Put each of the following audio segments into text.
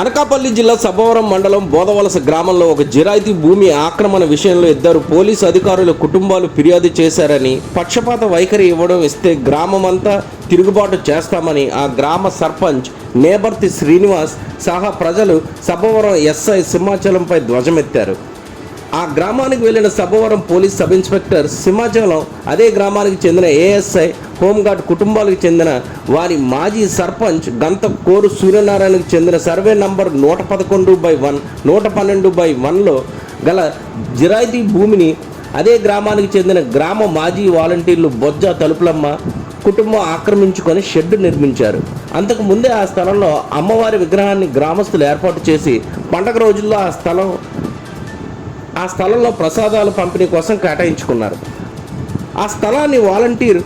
అనకాపల్లి జిల్లా సభవరం మండలం బోదవలస గ్రామంలో ఒక జిరాయితీ భూమి ఆక్రమణ విషయంలో ఇద్దరు పోలీసు అధికారుల కుటుంబాలు ఫిర్యాదు చేశారని పక్షపాత వైఖరి ఇవ్వడం ఇస్తే గ్రామమంతా తిరుగుబాటు చేస్తామని ఆ గ్రామ సర్పంచ్ నేబర్తి శ్రీనివాస్ సహా ప్రజలు సభవరం ఎస్ఐ సింహాచలంపై ధ్వజమెత్తారు. ఆ గ్రామానికి వెళ్ళిన Sabbavaram police sub inspector Simhachalam అదే గ్రామానికి చెందిన ఏఎస్ఐ హోంగార్డ్ కుటుంబాలకు చెందిన వారి మాజీ సర్పంచ్ గంత కోరు సూర్యనారాయణకు చెందిన సర్వే నంబర్ నూట పదకొండు బై వన్ నూట పన్నెండు బై వన్లో గల జిరాయితీ భూమిని అదే గ్రామానికి చెందిన గ్రామ మాజీ వాలంటీర్లు బొజ్జ తలుపులమ్మ కుటుంబం ఆక్రమించుకొని షెడ్ నిర్మించారు. అంతకు ముందే ఆ స్థలంలో అమ్మవారి విగ్రహాన్ని గ్రామస్తులు ఏర్పాటు చేసి పండగ రోజుల్లో ఆ స్థలం ఆ స్థలంలో ప్రసాదాలు పంపిణీ కోసం కేటాయించుకున్నారు. ఆ స్థలాన్ని వాలంటీర్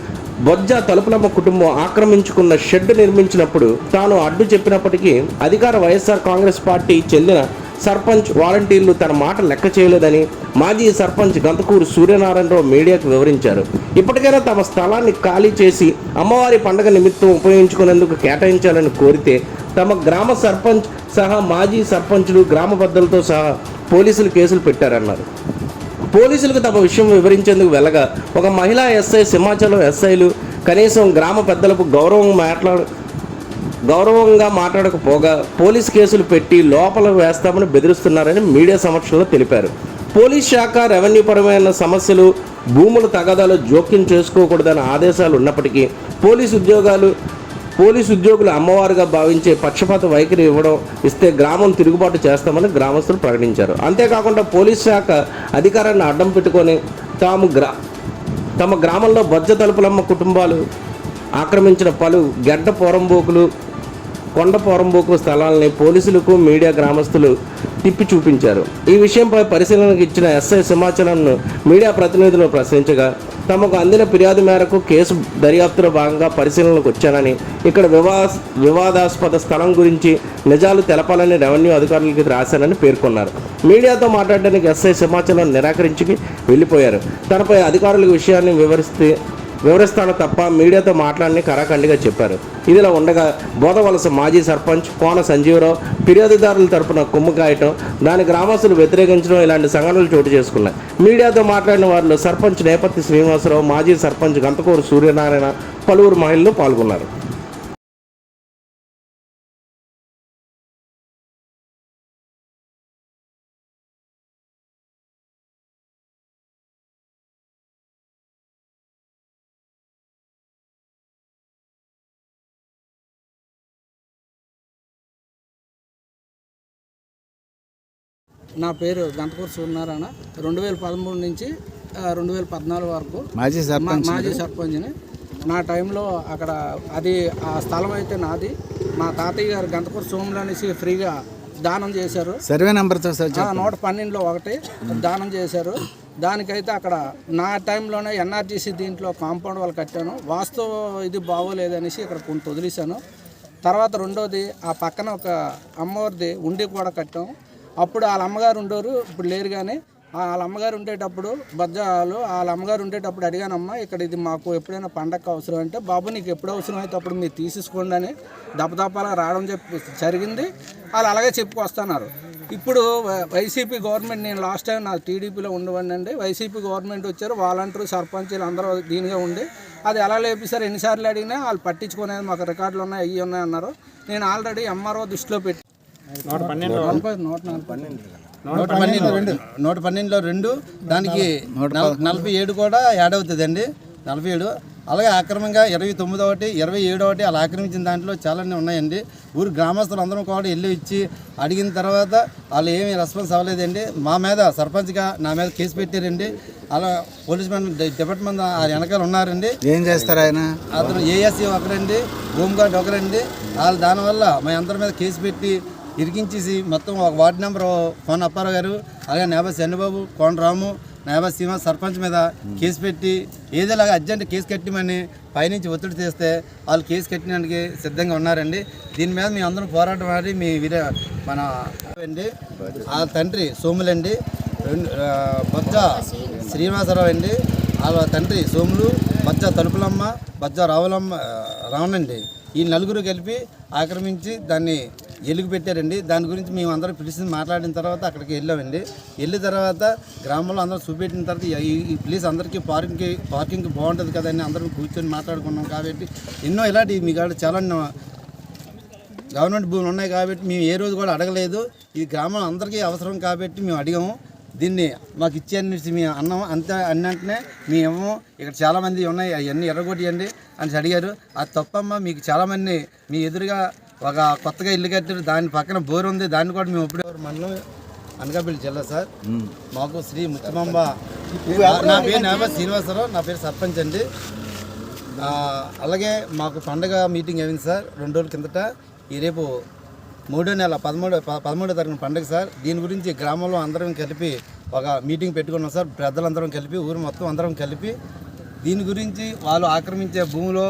బొజ్జ తలుపులమ్మ కుటుంబం ఆక్రమించుకున్న షెడ్ నిర్మించినప్పుడు తాను అడ్డు చెప్పినప్పటికీ అధికార వైఎస్ఆర్ కాంగ్రెస్ పార్టీ చెందిన సర్పంచ్ వాలంటీర్లు తన మాట లెక్క చేయలేదని మాజీ సర్పంచ్ గంతకూరు సూర్యనారాయణరావు మీడియాకు వివరించారు. ఇప్పటికైనా తమ స్థలాన్ని ఖాళీ చేసి అమ్మవారి పండుగ నిమిత్తం ఉపయోగించుకునేందుకు కేటాయించాలని కోరితే తమ గ్రామ సర్పంచ్ సహా మాజీ సర్పంచులు గ్రామ పెద్దలతో సహా పోలీసులు కేసులు పెట్టారన్నారు. పోలీసులకు తమ విషయం వివరించేందుకు వెళ్ళగా ఒక మహిళా ఎస్ఐ సింహాచలం ఎస్ఐలు కనీసం గ్రామ పెద్దలకు గౌరవం మాట్లాడు గౌరవంగా మాట్లాడకపోగా పోలీస్ కేసులు పెట్టి లోపల వేస్తామని బెదిరిస్తున్నారని మీడియా సమక్షంలో తెలిపారు. పోలీస్ శాఖ రెవెన్యూ పరమైన సమస్యలు భూముల తగాదాలు జోక్యం చేసుకోకూడదన్న ఆదేశాలు ఉన్నప్పటికీ పోలీసు ఉద్యోగాలు పోలీసు ఉద్యోగులు అమ్మవారుగా భావించే పక్షపాత వైఖరి ఇవ్వడం ఇస్తే గ్రామం తిరుగుబాటు చేస్తామని గ్రామస్తులు ప్రకటించారు. అంతేకాకుండా పోలీస్ శాఖ అధికారాన్ని అడ్డం పెట్టుకొని తాము గ్రా తమ గ్రామంలో బొజ్జ తలుపులమ్మ కుటుంబాలు ఆక్రమించిన పలు గెడ్డ పోరంబోకులు కొండ పోరంబోకు స్థలాలని పోలీసులకు మీడియా గ్రామస్తులు తిప్పి చూపించారు. ఈ విషయంపై పరిశీలనకు ఇచ్చిన ఎస్ఐ సింహాచలంను మీడియా ప్రతినిధులు ప్రశ్నించగా తమకు అందిన ఫిర్యాదు మేరకు కేసు దర్యాప్తులో భాగంగా పరిశీలనకు వచ్చానని ఇక్కడ వివా వివాదాస్పద స్థలం గురించి నిజాలు తెలపాలని రెవెన్యూ అధికారులకి రాశానని పేర్కొన్నారు. మీడియాతో మాట్లాడడానికి ఎస్ఐ సింహాచలం నిరాకరించి వెళ్ళిపోయారు. తనపై అధికారులకు విషయాన్ని వివరిస్తే వివరిస్తాను తప్ప మీడియాతో మాట్లాడని కరాఖండిగా చెప్పారు. ఇదిలా ఉండగా బోధవలస మాజీ సర్పంచ్ కోన సంజీవరావు ఫిర్యాదుదారుల తరపున కుమ్ము కాయటం దాని గ్రామస్తులు వ్యతిరేకించడం ఇలాంటి సంఘటనలు చోటు చేసుకున్నాయి. మీడియాతో మాట్లాడిన వారిలో సర్పంచ్ నేపథ్య శ్రీనివాసరావు మాజీ సర్పంచ్ గంతకూరు సూర్యనారాయణ పలువురు మహిళలు పాల్గొన్నారు. నా పేరు గంటకూరు సూర్యనారాయణ. రెండు వేల పదమూడు నుంచి రెండు వేల పద్నాలుగు వరకు మాజీ సర్పంచ్ మాజీ సర్పంచ్ని. నా టైంలో అక్కడ అది ఆ స్థలం అయితే నాది. మా తాతయ్య గారు గంటకూరు సోములు అనేసి ఫ్రీగా దానం చేశారు. సర్వే నెంబర్తో నూట పన్నెండులో ఒకటి దానం చేశారు. దానికైతే అక్కడ నా టైంలోనే ఎన్ఆర్జీసీ దీంట్లో కాంపౌండ్ వాళ్ళు కట్టాను. వాస్తు ఇది బాగోలేదనేసి ఇక్కడ కొంత వదిలేశాను. తర్వాత రెండోది ఆ పక్కన ఒక అమ్మవారిది ఉండి కూడా కట్టాం. అప్పుడు వాళ్ళ అమ్మగారు ఉండరు ఇప్పుడు లేరు కానీ వాళ్ళ అమ్మగారు ఉండేటప్పుడు బజ్జాలు వాళ్ళ అమ్మగారు ఉండేటప్పుడు అడిగానమ్మా ఇక్కడ ఇది మాకు ఎప్పుడైనా పండగ అవసరం అంటే బాబు నీకు ఎప్పుడు అవసరం అయితే అప్పుడు మీరు తీసేసుకోండి అని దపదపాలా రావడం చెప్పి జరిగింది. వాళ్ళు అలాగే చెప్పుకొస్తున్నారు. ఇప్పుడు వైసీపీ గవర్నమెంట్ నేను లాస్ట్ టైం నా టీడీపీలో ఉండవండి వైసీపీ గవర్నమెంట్ వచ్చారు వాలంటీర్ సర్పంచులు అందరూ దీనిగా ఉండి అది ఎలా లేపిస్తారు? ఎన్నిసార్లు అడిగినా వాళ్ళు పట్టించుకునేది మాకు రికార్డులు ఉన్నాయి అవి ఉన్నాయి అన్నారు. నేను ఆల్రెడీ ఎంఆర్ఓ దృష్టిలో పెట్టి నూట పన్నెండు. రెండు. పన్నెండులో రెండు. దానికి నల- నలభై ఏడు కూడా యాడ్ అవుతుందండి. నలభై ఏడు. అలాగే ఆక్రమంగా ఇరవై తొమ్మిది ఒకటి ఇరవై ఏడు ఒకటి అలా ఆక్రమించిన దాంట్లో చాలానే ఉన్నాయండి. ఊరు గ్రామస్తులు అందరం కూడా వెళ్ళి ఇచ్చి అడిగిన తర్వాత వాళ్ళు ఏమీ రెస్పాన్స్ అవ్వలేదండి. మా మీద సర్పంచ్గా నా మీద కేసు పెట్టారండి. అలా పోలీస్ మ్యాన్ డిపార్ట్మెంట్ ఆ వెనకాల ఉన్నారండి. ఏం చేస్తారు ఆయన? అతను ఏఎస్సీ ఒకరండి హోమ్ గార్డ్ ఒకరండి. వాళ్ళు దానివల్ల మా అందరి మీద కేసు పెట్టి ఇరికించేసి మొత్తం ఒక వార్డు నెంబర్ కోన అప్పారావు గారు అలాగే నేబా చంద్రబాబు కోన రాము నేబా సీమ సర్పంచ్ మీద కేసు పెట్టి ఏదోలాగా అర్జెంట్ కేసు కట్టమని పైనుంచి ఒత్తిడి చేస్తే వాళ్ళు కేసు కట్టడానికి సిద్ధంగా ఉన్నారండి. దీని మీద మీ అందరం పోరాటం ఆడి మీ వీర మన అండి వాళ్ళ తండ్రి సోములండి రెండు బొజ్జ శ్రీనివాసరావు అండి వాళ్ళ తండ్రి సోములు బజ్జ తలుపులమ్మ బజ్జ రావులమ్మ రావణండి. ఈ నలుగురు కలిపి ఆక్రమించి దాన్ని ఎలుగు పెట్టారండి. దాని గురించి మేము అందరం పిలిచి మాట్లాడిన తర్వాత అక్కడికి వెళ్ళామండి. వెళ్ళిన తర్వాత గ్రామంలో అందరం చూపెట్టిన తర్వాత ఈ- ప్లేస్ అందరికీ పార్కింగ్కి పార్కింగ్ బాగుంటుంది కదండి. అందరం కూర్చొని మాట్లాడుకున్నాం కాబట్టి ఎన్నో ఇలాంటి మీ కాడ చాలా గవర్నమెంట్ భూములు ఉన్నాయి కాబట్టి మేము ఏ రోజు కూడా అడగలేదు. ఈ గ్రామం అందరికీ అవసరం కాబట్టి మేము అడిగాము. దీన్ని మాకు ఇచ్చేసి మేము అన్నం అంతే అన్నంటనే మేము ఇక్కడ చాలామంది ఉన్నాయి. అవన్నీ ఎర్రగొట్టియండి అని అడిగారు. అది తప్పమ్మ మీకు చాలామంది మీ ఎదురుగా ఒక కొత్తగా ఇల్లు కట్టారు దాని పక్కన బోర్ ఉంది దాన్ని కూడా మేము ఇప్పుడు మనలో అనకాపల్లి జిల్లా సార్. మాకు శ్రీ ముత్తమాంబ. నా పేరు నాబా శ్రీనివాసరావు నా పేరు సర్పంచ్ అండి. అలాగే మాకు పండగ మీటింగ్ అయింది సార్? రెండు రోజుల కిందట ఈ రేపు మూడో నెల పదమూడో పదమూడో తారీఖున పండగ సార్. దీని గురించి గ్రామంలో అందరం కలిపి ఒక మీటింగ్ పెట్టుకున్నాం సార్. పెద్దలందరం కలిపి ఊరు మొత్తం అందరం కలిపి దీని గురించి వాళ్ళు ఆక్రమించే భూమిలో